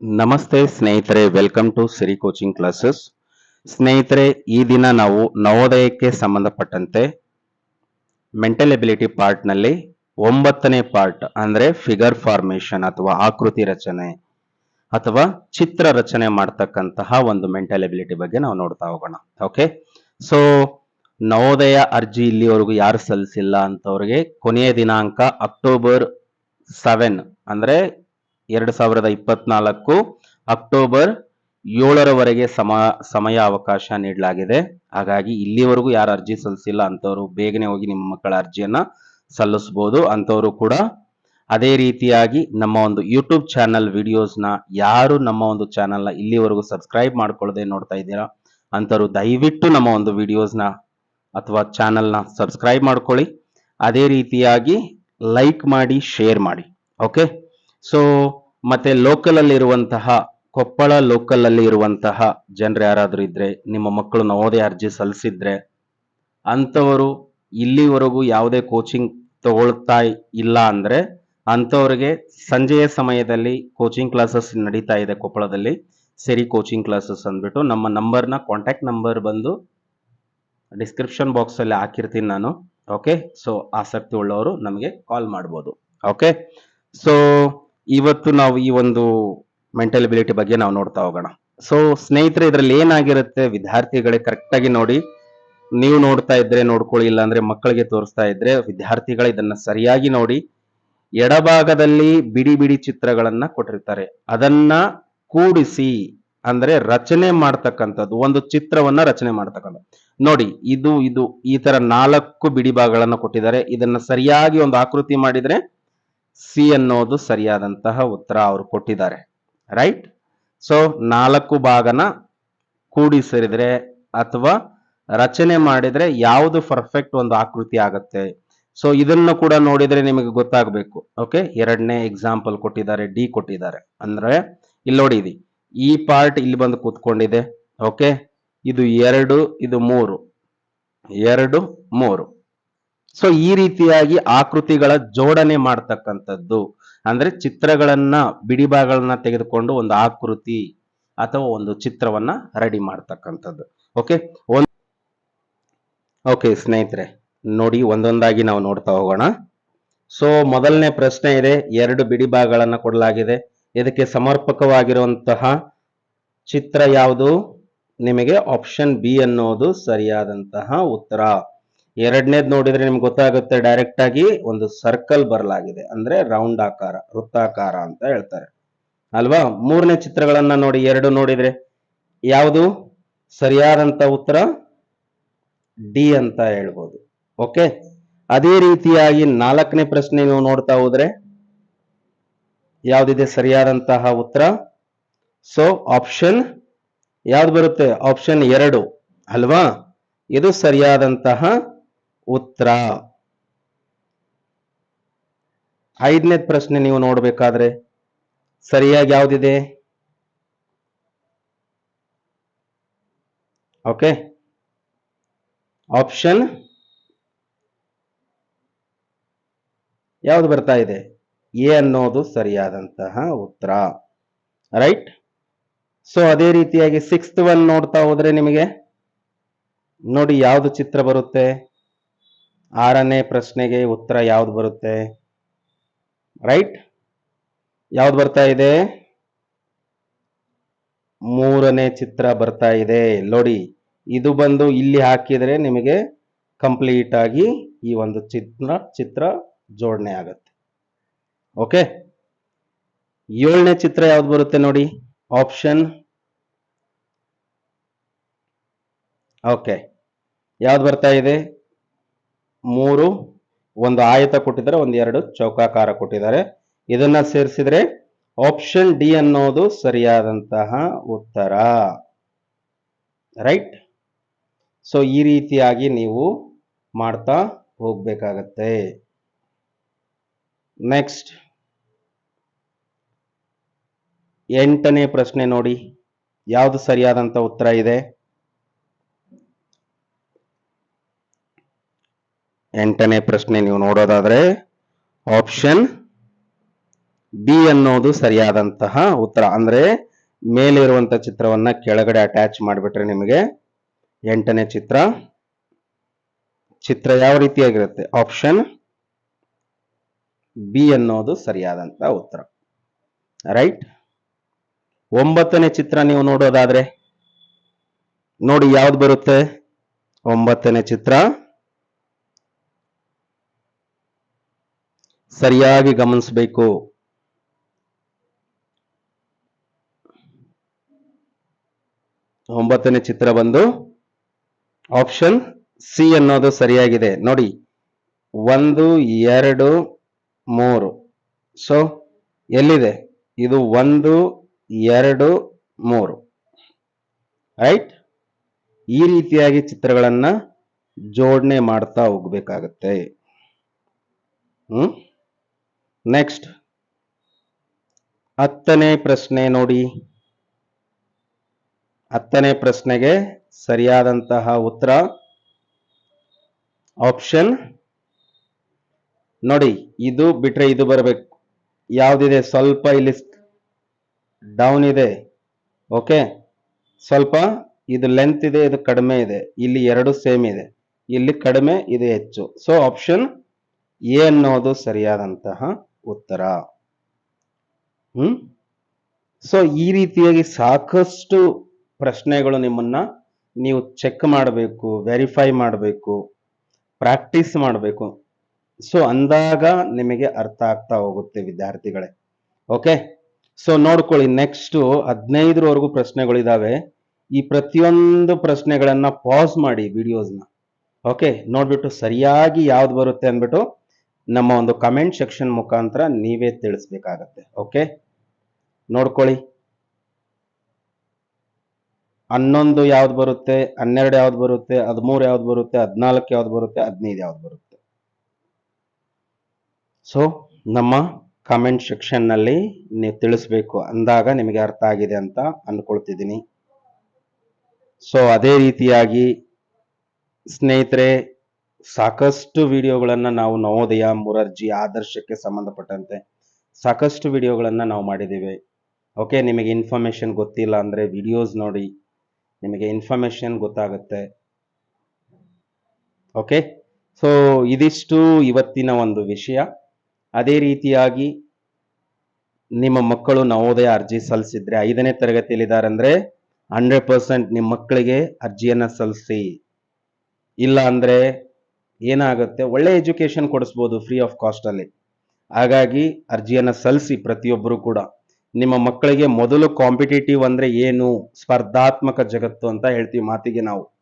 ನಮಸ್ತೆ ಸ್ನೇಹಿತರೆ welcome to Siri coaching classes ಸ್ನೇಹಿತರೆ, ಈ ದಿನ ನಾವು ನವೋದಯಕ್ಕೆ ಸಂಬಂಧಪಟ್ಟಂತೆ ಮೆಂಟಲ್ ಎಬಿಲಿಟಿ ಪಾರ್ಟ್ನಲ್ಲಿ ಒಂಬತ್ತನೇ ಪಾರ್ಟ್ ಅಂದ್ರೆ ಫಿಗರ್ ಫಾರ್ಮೇಷನ್ ಅಥವಾ ಆಕೃತಿ ರಚನೆ ಅಥವಾ ಚಿತ್ರ ರಚನೆ ಮಾಡ್ತಕ್ಕಂತಹ ಒಂದು ಮೆಂಟಲ್ ಎಬಿಲಿಟಿ ಬಗ್ಗೆ ನಾವು ನೋಡ್ತಾ ಹೋಗೋಣ. ಓಕೆ ಸೊ ನವೋದಯ ಅರ್ಜಿ ಇಲ್ಲಿವರೆಗೂ ಯಾರು ಸಲ್ಲಿಸಿಲ್ಲ ಅಂತವ್ರಿಗೆ ಕೊನೆಯ ದಿನಾಂಕ ಅಕ್ಟೋಬರ್ ಸೆವೆನ್ ಅಂದ್ರೆ ಎರಡು ಸಾವಿರದ ಇಪ್ಪತ್ನಾಲ್ಕು ಅಕ್ಟೋಬರ್ ಏಳರವರೆಗೆ ಸಮ, ಸಮಯ ಅವಕಾಶ ನೀಡಲಾಗಿದೆ. ಹಾಗಾಗಿ ಇಲ್ಲಿವರೆಗೂ ಯಾರು ಅರ್ಜಿ ಸಲ್ಲಿಸಿಲ್ಲ ಅಂತವರು ಬೇಗನೆ ಹೋಗಿ ನಿಮ್ಮ ಮಕ್ಕಳ ಅರ್ಜಿಯನ್ನು ಸಲ್ಲಿಸ್ಬೋದು. ಅಂಥವರು ಕೂಡ ಅದೇ ರೀತಿಯಾಗಿ ನಮ್ಮ ಒಂದು ಯೂಟ್ಯೂಬ್ ಚಾನಲ್ ವಿಡಿಯೋಸ್ನ ಯಾರು ನಮ್ಮ ಒಂದು ಚಾನಲ್ನ ಇಲ್ಲಿವರೆಗೂ ಸಬ್ಸ್ಕ್ರೈಬ್ ಮಾಡ್ಕೊಳ್ಳದೆ ನೋಡ್ತಾ ಇದ್ದೀರಾ ಅಂಥವ್ರು ದಯವಿಟ್ಟು ನಮ್ಮ ಒಂದು ವಿಡಿಯೋಸ್ನ ಅಥವಾ ಚಾನಲ್ನ ಸಬ್ಸ್ಕ್ರೈಬ್ ಮಾಡ್ಕೊಳ್ಳಿ. ಅದೇ ರೀತಿಯಾಗಿ ಲೈಕ್ ಮಾಡಿ, ಶೇರ್ ಮಾಡಿ. ಓಕೆ? ಸೊ ಮತ್ತೆ ಲೋಕಲ್ ಅಲ್ಲಿ ಇರುವಂತಹ ಕೊಪ್ಪಳ ಲೋಕಲ್ ಅಲ್ಲಿ ಇರುವಂತಹ ಜನರು ಯಾರಾದರೂ ಇದ್ರೆ, ನಿಮ್ಮ ಮಕ್ಕಳು ನವೋದಯ ಅರ್ಜಿ ಸಲ್ಲಿಸಿದ್ರೆ, ಅಂಥವರು ಇಲ್ಲಿವರೆಗೂ ಯಾವುದೇ ಕೋಚಿಂಗ್ ತಗೊಳ್ತಾ ಇಲ್ಲ ಅಂದ್ರೆ, ಅಂಥವ್ರಿಗೆ ಸಂಜೆಯ ಸಮಯದಲ್ಲಿ ಕೋಚಿಂಗ್ ಕ್ಲಾಸಸ್ ನಡೀತಾ ಇದೆ ಕೊಪ್ಪಳದಲ್ಲಿ, ಸರಿ ಕೋಚಿಂಗ್ ಕ್ಲಾಸಸ್ ಅಂದ್ಬಿಟ್ಟು ನಮ್ಮ ನಂಬರ್ನ ಕಾಂಟ್ಯಾಕ್ಟ್ ನಂಬರ್ ಬಂದು ಡಿಸ್ಕ್ರಿಪ್ಷನ್ ಬಾಕ್ಸ್ ಅಲ್ಲಿ ಹಾಕಿರ್ತೀನಿ ನಾನು ಓಕೆ ಸೊ ಆಸಕ್ತಿ ಉಳ್ಳವರು ನಮಗೆ ಕಾಲ್ ಮಾಡ್ಬೋದು ಓಕೆ ಸೊ ಇವತ್ತು ನಾವು ಈ ಒಂದು ಮೆಂಟಲ್ ಎಬಿಲಿಟಿ ಬಗ್ಗೆ ನಾವು ನೋಡ್ತಾ ಹೋಗೋಣ. ಸೊ ಸ್ನೇಹಿತರೆ, ಇದರಲ್ಲಿ ಏನಾಗಿರುತ್ತೆ? ವಿದ್ಯಾರ್ಥಿಗಳೇ ಕರೆಕ್ಟಾಗಿ ನೋಡಿ, ನೀವು ನೋಡ್ತಾ ಇದ್ರೆ ನೋಡ್ಕೊಳ್ಳಿ ಇಲ್ಲ ಅಂದ್ರೆ ಮಕ್ಕಳಿಗೆ ತೋರಿಸ್ತಾ ಇದ್ರೆ ವಿದ್ಯಾರ್ಥಿಗಳು ಇದನ್ನ ಸರಿಯಾಗಿ ನೋಡಿ, ಎಡಭಾಗದಲ್ಲಿ ಬಿಡಿ ಬಿಡಿ ಚಿತ್ರಗಳನ್ನ ಕೊಟ್ಟಿರ್ತಾರೆ. ಅದನ್ನ ಕೂಡಿಸಿ, ಅಂದ್ರೆ ರಚನೆ ಮಾಡ್ತಕ್ಕಂಥದ್ದು, ಒಂದು ಚಿತ್ರವನ್ನ ರಚನೆ ಮಾಡ್ತಕ್ಕಂಥದ್ದು. ನೋಡಿ, ಇದು ಇದು, ಈ ತರ ನಾಲ್ಕು ಬಿಡಿ ಭಾಗಗಳನ್ನ ಕೊಟ್ಟಿದ್ದಾರೆ. ಇದನ್ನ ಸರಿಯಾಗಿ ಒಂದು ಆಕೃತಿ ಮಾಡಿದ್ರೆ ಸಿ ಅನ್ನೋದು ಸರಿಯಾದಂತಹ ಉತ್ತರ ಅವರು ಕೊಟ್ಟಿದ್ದಾರೆ. ರೈಟ್ ಸೊ ನಾಲ್ಕು ಭಾಗನ ಕೂಡಿಸಿದ್ರೆ ಅಥವಾ ರಚನೆ ಮಾಡಿದ್ರೆ ಯಾವುದು ಪರ್ಫೆಕ್ಟ್ ಒಂದು ಆಕೃತಿ ಆಗುತ್ತೆ. ಸೊ ಇದನ್ನು ಕೂಡ ನೋಡಿದ್ರೆ ನಿಮಗೆ ಗೊತ್ತಾಗಬೇಕು. ಓಕೆ ಎರಡನೇ ಎಕ್ಸಾಂಪಲ್ ಕೊಟ್ಟಿದ್ದಾರೆ ಡಿ ಕೊಟ್ಟಿದ್ದಾರೆ. ಅಂದ್ರೆ, ಇಲ್ಲಿ ನೋಡಿ ಇದು. ಈ ಪಾರ್ಟ್ ಇಲ್ಲಿ ಬಂದು ಕೂತ್ಕೊಂಡಿದೆ. ಓಕೆ ಇದು ಎರಡು, ಇದು ಮೂರು. ಎರಡು, ಮೂರು. ಸೊ ಈ ರೀತಿಯಾಗಿ ಆಕೃತಿಗಳ ಜೋಡಣೆ ಮಾಡ್ತಕ್ಕಂಥದ್ದು. ಅಂದ್ರೆ ಚಿತ್ರಗಳನ್ನ, ಬಿಡಿ ಭಾಗಗಳನ್ನ ತೆಗೆದುಕೊಂಡು ಒಂದು ಆಕೃತಿ ಅಥವಾ ಒಂದು ಚಿತ್ರವನ್ನ ರೆಡಿ ಮಾಡ್ತಕ್ಕಂಥದ್ದು. ಓಕೆ ಓಕೆ ಸ್ನೇಹಿತರೆ, ನೋಡಿ ಒಂದೊಂದಾಗಿ ನಾವು ನೋಡ್ತಾ ಹೋಗೋಣ. ಸೊ ಮೊದಲನೇ ಪ್ರಶ್ನೆ ಇದೆ. ಎರಡು ಬಿಡಿ ಭಾಗಗಳನ್ನ ಕೊಡಲಾಗಿದೆ. ಇದಕ್ಕೆ ಸಮರ್ಪಕವಾಗಿರುವಂತಹ ಚಿತ್ರ ಯಾವುದು? ನಿಮಗೆ ಆಪ್ಷನ್ ಬಿ ಅನ್ನೋದು ಸರಿಯಾದಂತಹ ಉತ್ತರ. ಎರಡನೇದ್ ನೋಡಿದ್ರೆ ನಿಮ್ಗೆ ಗೊತ್ತಾಗುತ್ತೆ ಡೈರೆಕ್ಟ್ ಆಗಿ ಒಂದು ಸರ್ಕಲ್ ಬರಲಾಗಿದೆ. ಅಂದ್ರೆ ರೌಂಡ್ ಆಕಾರ, ವೃತ್ತಾಕಾರ ಅಂತ ಹೇಳ್ತಾರೆ. ಅಲ್ವಾ? ಮೂರನೇ ಚಿತ್ರಗಳನ್ನ ನೋಡಿ, ಎರಡು ನೋಡಿದ್ರೆ ಯಾವುದು? ಸರಿಯಾದಂತ ಉತ್ತರ ಡಿ ಅಂತ ಹೇಳ್ಬೋದು. ಓಕೆ? ಅದೇ ರೀತಿಯಾಗಿ ನಾಲ್ಕನೇ ಪ್ರಶ್ನೆ ನೀವು ನೋಡ್ತಾ ಹೋದ್ರೆ ಯಾವ್ದಿದೆ ಸರಿಯಾದಂತಹ ಉತ್ತರ? ಸೊ ಆಪ್ಷನ್ ಯಾವ್ದು ಬರುತ್ತೆ? ಆಪ್ಷನ್ ಎರಡು. ಅಲ್ವಾ? ಇದು ಸರಿಯಾದಂತಹ ಉತ್ತರ. ಐದನೇ ಪ್ರಶ್ನೆ ನೀವು ನೋಡಬೇಕಾದ್ರೆ ಸರಿಯಾಗಿ ಯಾವುದಿದೆ? ಓಕೆ. ಆಪ್ಷನ್ ಯಾವುದು ಬರ್ತಾ ಇದೆ? ಎ ಅನ್ನೋದು ಸರಿಯಾದಂತಹ ಉತ್ತರ. ರೈಟ್? ಸೊ, ಅದೇ ರೀತಿಯಾಗಿ ಸಿಕ್ಸ್ತ್ ಒನ್ ನೋಡ್ತಾ ಹೋದ್ರೆ ನಿಮಗೆ ನೋಡಿ ಯಾವ್ದು ಚಿತ್ರ ಬರುತ್ತೆ? ಆರನೇ ಪ್ರಶ್ನೆಗೆ ಉತ್ತರ ಯಾವ್ದು ಬರುತ್ತೆ? ರೈಟ್ ಯಾವ್ದು ಬರ್ತಾ ಇದೆ? ಮೂರನೇ ಚಿತ್ರ ಬರ್ತಾ ಇದೆ. ನೋಡಿ, ಇದು ಬಂದು ಇಲ್ಲಿ ಹಾಕಿದರೆ ನಿಮಗೆ ಕಂಪ್ಲೀಟ್ ಆಗಿ ಈ ಒಂದು ಚಿತ್ರ ಚಿತ್ರ ಜೋಡಣೆ ಆಗುತ್ತೆ. ಓಕೆ ಏಳನೇ ಚಿತ್ರ ಯಾವ್ದು ಬರುತ್ತೆ ನೋಡಿ? ಆಪ್ಷನ್ ಓಕೆ ಯಾವ್ದು ಬರ್ತಾ ಇದೆ? ಮೂರು, ಒಂದು ಆಯತ ಕೊಟ್ಟಿದ್ದಾರೆ, ಒಂದು ಎರಡು ಚೌಕಾಕಾರ ಕೊಟ್ಟಿದ್ದಾರೆ. ಇದನ್ನ ಸೇರಿಸಿದ್ರೆ ಆಪ್ಷನ್ ಡಿ ಅನ್ನೋದು ಸರಿಯಾದಂತಹ ಉತ್ತರ. ರೈಟ್ ಸೊ ಈ ರೀತಿಯಾಗಿ ನೀವು ಮಾಡ್ತಾ ಹೋಗ್ಬೇಕಾಗತ್ತೆ. ನೆಕ್ಸ್ಟ್ ಎಂಟನೇ ಪ್ರಶ್ನೆ ನೋಡಿ. ಯಾವುದು ಸರಿಯಾದಂತ ಉತ್ತರ ಇದೆ? ಎಂಟನೇ ಪ್ರಶ್ನೆ ನೀವು ನೋಡೋದಾದ್ರೆ ಆಪ್ಷನ್ ಬಿ ಅನ್ನೋದು ಸರಿಯಾದಂತಹ ಉತ್ತರ. ಅಂದ್ರೆ ಮೇಲಿರುವಂಥ ಚಿತ್ರವನ್ನ ಕೆಳಗಡೆ ಅಟ್ಯಾಚ್ ಮಾಡಿಬಿಟ್ರೆ ನಿಮಗೆ ಎಂಟನೇ ಚಿತ್ರ ಚಿತ್ರ ಯಾವ ರೀತಿಯಾಗಿರುತ್ತೆ? ಆಪ್ಷನ್ ಬಿ ಅನ್ನೋದು ಸರಿಯಾದಂತಹ ಉತ್ತರ. ರೈಟ್ ಒಂಬತ್ತನೇ ಚಿತ್ರ ನೀವು ನೋಡೋದಾದ್ರೆ, ನೋಡಿ ಯಾವ್ದು ಬರುತ್ತೆ? ಒಂಬತ್ತನೇ ಚಿತ್ರ. ಸರಿಯಾಗಿ ಗಮನಿಸಬೇಕು. ಒಂಬತ್ತನೇ ಚಿತ್ರ ಬಂದು ಆಪ್ಷನ್ ಸಿ ಅನ್ನೋದು ಸರಿಯಾಗಿದೆ. ನೋಡಿ, ಒಂದು, ಎರಡು, ಮೂರು. ಸೊ, ಎಲ್ಲಿದೆ? ಇದು ಒಂದು, ಎರಡು, ಮೂರು. ರೈಟ್? ಈ ರೀತಿಯಾಗಿ ಚಿತ್ರಗಳನ್ನು ಜೋಡಣೆ ಮಾಡ್ತಾ ಹೋಗ್ಬೇಕಾಗತ್ತೆ. ಹ್ಮ್? ನೆಕ್ಸ್ಟ್ ಹತ್ತನೇ ಪ್ರಶ್ನೆ ನೋಡಿ. ಹತ್ತನೇ ಪ್ರಶ್ನೆಗೆ ಸರಿಯಾದಂತಹ ಉತ್ತರ. ಆಪ್ಷನ್ ನೋಡಿ, ಇದು ಬಿಟ್ರೆ ಇದು ಬರಬೇಕು. ಯಾವುದಿದೆ? ಸ್ವಲ್ಪ ಇಲ್ಲಿ ಡೌನ್ ಇದೆ. ಓಕೆ ಸ್ವಲ್ಪ ಇದು ಲೆಂತ್ ಇದೆ, ಇದು ಕಡಿಮೆ ಇದೆ. ಇಲ್ಲಿ ಎರಡು ಸೇಮ್ ಇದೆ. ಇಲ್ಲಿ ಕಡಿಮೆ, ಇದು ಹೆಚ್ಚು. ಸೊ ಆಪ್ಷನ್ ಎ ಅನ್ನೋದು ಸರಿಯಾದಂತಹ ಉತ್ತರ ಹ್ಮ್? ಸೊ ಈ ರೀತಿಯಾಗಿ ಸಾಕಷ್ಟು ಪ್ರಶ್ನೆಗಳು ನಿಮ್ಮನ್ನ ನೀವು ಚೆಕ್ ಮಾಡಬೇಕು ವೆರಿಫೈ ಮಾಡಬೇಕು ಪ್ರಾಕ್ಟೀಸ್ ಮಾಡಬೇಕು. ಸೊ ಅಂದಾಗ ನಿಮಗೆ ಅರ್ಥ ಆಗ್ತಾ ಹೋಗುತ್ತೆ ವಿದ್ಯಾರ್ಥಿಗಳೇ. ಓಕೆ ಸೊ ನೋಡ್ಕೊಳ್ಳಿ ನೆಕ್ಸ್ಟ್ ಹದಿನೈದರವರೆಗೂ ಪ್ರಶ್ನೆಗಳಿದಾವೆ. ಈ ಪ್ರತಿಯೊಂದು ಪ್ರಶ್ನೆಗಳನ್ನ ಪಾಸ್ ಮಾಡಿ ವಿಡಿಯೋಸ್ನ ಓಕೆ ನೋಡ್ಬಿಟ್ಟು ಸರಿಯಾಗಿ ಯಾವ್ದು ಬರುತ್ತೆ ಅಂದ್ಬಿಟ್ಟು ನಮ್ಮ ಒಂದು ಕಮೆಂಟ್ ಸೆಕ್ಷನ್ ಮುಖಾಂತರ ನೀವೇ ತಿಳಿಸ್ಬೇಕಾಗತ್ತೆ. ಓಕೆ ನೋಡ್ಕೊಳ್ಳಿ. ಹನ್ನೊಂದು ಯಾವ್ದು ಬರುತ್ತೆ, ಹನ್ನೆರಡು ಯಾವ್ದು ಬರುತ್ತೆ, ಹದಿಮೂರು ಯಾವ್ದು ಬರುತ್ತೆ, ಹದಿನಾಲ್ಕು ಯಾವ್ದು ಬರುತ್ತೆ, ಹದಿನೈದು ಯಾವ್ದು ಬರುತ್ತೆ. ಸೊ ನಮ್ಮ ಕಮೆಂಟ್ ಸೆಕ್ಷನ್ನಲ್ಲಿ ನೀವು ತಿಳಿಸ್ಬೇಕು ಅಂದಾಗ ನಿಮಗೆ ಅರ್ಥ ಆಗಿದೆ ಅಂತ ಅಂದ್ಕೊಳ್ತಿದ್ದೀನಿ ಸೊ ಅದೇ ರೀತಿಯಾಗಿ ಸ್ನೇಹಿತರೆ ಸಾಕಷ್ಟು ವಿಡಿಯೋಗಳನ್ನು ನಾವು ನವೋದಯ, ಮುರರ್ಜಿ, ಆದರ್ಶಕ್ಕೆ ಸಂಬಂಧಪಟ್ಟಂತೆ ಸಾಕಷ್ಟು ವಿಡಿಯೋಗಳನ್ನು ನಾವು ಮಾಡಿದ್ದೀವಿ. ಓಕೆ, ನಿಮಗೆ ಇನ್ಫಾರ್ಮೇಷನ್ ಗೊತ್ತಿಲ್ಲ ಅಂದ್ರೆ ವಿಡಿಯೋಸ್ ನೋಡಿ. ನಿಮಗೆ ಇನ್ಫಾರ್ಮೇಷನ್ ಗೊತ್ತಾಗುತ್ತೆ. ಓಕೆ, ಸೊ ಇದಿಷ್ಟು ಇವತ್ತಿನ ಒಂದು ವಿಷಯ. ಅದೇ ರೀತಿಯಾಗಿ ನಿಮ್ಮ ಮಕ್ಕಳು ನವೋದಯ ಅರ್ಜಿ ಸಲ್ಲಿಸಿದ್ರೆ ಐದನೇ ತರಗತಿಯಲ್ಲಿದ್ದಾರೆ ಅಂದ್ರೆ ಹಂಡ್ರೆಡ್ ಪರ್ಸೆಂಟ್ ನಿಮ್ಮ ಮಕ್ಕಳಿಗೆ ಅರ್ಜಿಯನ್ನು ಸಲ್ಲಿಸಿ. ಇಲ್ಲ ಅಂದ್ರೆ ಏನಾಗುತ್ತೆ? ಒಳ್ಳೆ ಎಜುಕೇಶನ್ ಕೊಡಿಸ್ಬೋದು ಫ್ರೀ ಆಫ್ ಕಾಸ್ಟ್ ಅಲ್ಲಿ. ಹಾಗಾಗಿ ಅರ್ಜಿಯನ್ನು ಸಲ್ಲಿಸಿ ಪ್ರತಿಯೊಬ್ಬರು ಕೂಡ. ನಿಮ್ಮ ಮಕ್ಕಳಿಗೆ ಮೊದಲು ಕಾಂಪಿಟೇಟಿವ್ ಅಂದ್ರೆ ಏನು? ಸ್ಪರ್ಧಾತ್ಮಕ ಜಗತ್ತು ಅಂತ ಹೇಳ್ತೀವಿ ಮಾತಿಗೆ ನಾವು.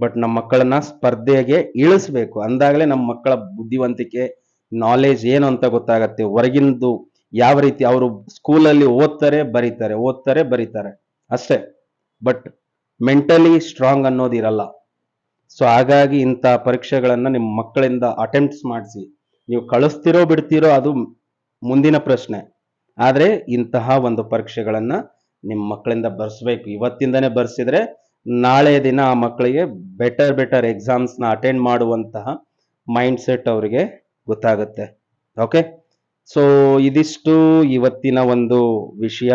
ಬಟ್ ನಮ್ಮ ಮಕ್ಕಳನ್ನ ಸ್ಪರ್ಧೆಗೆ ಇಳಿಸ್ಬೇಕು. ಅಂದಾಗಲೇ ನಮ್ಮ ಮಕ್ಕಳ ಬುದ್ಧಿವಂತಿಕೆ ನಾಲೆಜ್ ಏನು ಅಂತ ಗೊತ್ತಾಗತ್ತೆ. ಹೊರಗಿಂದು ಯಾವ ರೀತಿ ಅವರು ಸ್ಕೂಲಲ್ಲಿ ಓದ್ತಾರೆ, ಬರೀತಾರೆ. ಓದ್ತಾರೆ, ಬರೀತಾರೆ. ಅಷ್ಟೇ. ಬಟ್ ಮೆಂಟಲಿ ಸ್ಟ್ರಾಂಗ್ ಅನ್ನೋದು ಇರಲ್ಲ ಸೊ ಹಾಗಾಗಿ ಇಂಥ ಪರೀಕ್ಷೆಗಳನ್ನು ನಿಮ್ಮ ಮಕ್ಕಳಿಂದ ಅಟೆಂಪ್ಟ್ಸ್ ಮಾಡಿಸಿ. ನೀವು ಕಳಿಸ್ತಿರೋ ಬಿಡ್ತಿರೋ ಅದು ಮುಂದಿನ ಪ್ರಶ್ನೆ. ಆದರೆ ಇಂತಹ ಒಂದು ಪರೀಕ್ಷೆಗಳನ್ನು ನಿಮ್ಮ ಮಕ್ಕಳಿಂದ ಬರ್ಸ್ಬೇಕು. ಇವತ್ತಿಂದನೇ ಬರ್ಸಿದ್ರೆ ನಾಳೆ ದಿನ ಆ ಮಕ್ಕಳಿಗೆ ಬೆಟರ್ ಬೆಟರ್ ಎಕ್ಸಾಮ್ಸ್ನ ಅಟೆಂಡ್ ಮಾಡುವಂತಹ ಮೈಂಡ್ ಸೆಟ್ ಅವರಿಗೆ ಗೊತ್ತಾಗುತ್ತೆ. ಓಕೆ ಸೊ ಇದಿಷ್ಟು ಇವತ್ತಿನ ಒಂದು ವಿಷಯ.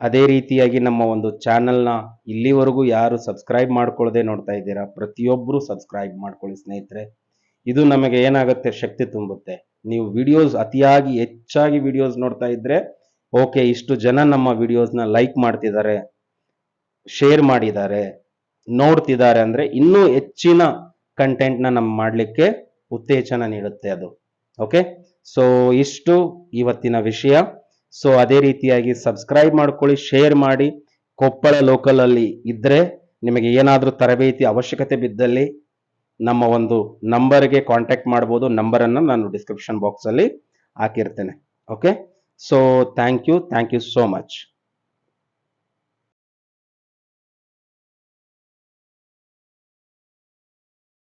ಅದೇ ರೀತಿಯಾಗಿ ನಮ್ಮ ಒಂದು ಚಾನೆಲ್ನ ಇಲ್ಲಿವರೆಗೂ ಯಾರು ಸಬ್ಸ್ಕ್ರೈಬ್ ಮಾಡ್ಕೊಳ್ಳದೆ ನೋಡ್ತಾ ಇದ್ದೀರಾ ಪ್ರತಿಯೊಬ್ಬರು ಸಬ್ಸ್ಕ್ರೈಬ್ ಮಾಡ್ಕೊಳ್ಳಿ ಸ್ನೇಹಿತರೆ. ಇದು ನಮಗೆ ಏನಾಗುತ್ತೆ, ಶಕ್ತಿ ತುಂಬುತ್ತೆ. ನೀವು ವಿಡಿಯೋಸ್ ಅತಿಯಾಗಿ ಹೆಚ್ಚಾಗಿ ವಿಡಿಯೋಸ್ ನೋಡ್ತಾ ಇದ್ದರೆ ಓಕೆ, ಇಷ್ಟು ಜನ ನಮ್ಮ ವಿಡಿಯೋಸ್ನ ಲೈಕ್ ಮಾಡ್ತಿದ್ದಾರೆ, ಶೇರ್ ಮಾಡಿದ್ದಾರೆ, ನೋಡ್ತಿದ್ದಾರೆ ಅಂದರೆ ಇನ್ನೂ ಹೆಚ್ಚಿನ ಕಂಟೆಂಟ್ನ ನಮ್ಮ ಮಾಡಲಿಕ್ಕೆ ಉತ್ತೇಜನ ನೀಡುತ್ತೆ ಅದು. ಓಕೆ? ಸೊ, ಇಷ್ಟು ಇವತ್ತಿನ ವಿಷಯ. ಸೊ ಅದೇ ರೀತಿಯಾಗಿ ಸಬ್ಸ್ಕ್ರೈಬ್ ಮಾಡ್ಕೊಳ್ಳಿ ಶೇರ್ ಮಾಡಿ. ಕೊಪ್ಪಳ ಲೋಕಲ್ ಅಲ್ಲಿ ಇದ್ರೆ ನಿಮಗೆ ಏನಾದರೂ ತರಬೇತಿ ಅವಶ್ಯಕತೆ ಬಿದ್ದಲ್ಲಿ ನಮ್ಮ ಒಂದು ನಂಬರ್ಗೆ ಕಾಂಟ್ಯಾಕ್ಟ್ ಮಾಡ್ಬೋದು. ನಂಬರನ್ನು ನಾನು ಡಿಸ್ಕ್ರಿಪ್ಷನ್ ಬಾಕ್ಸಲ್ಲಿ ಹಾಕಿರ್ತೇನೆ. Okay so thank you thank you so much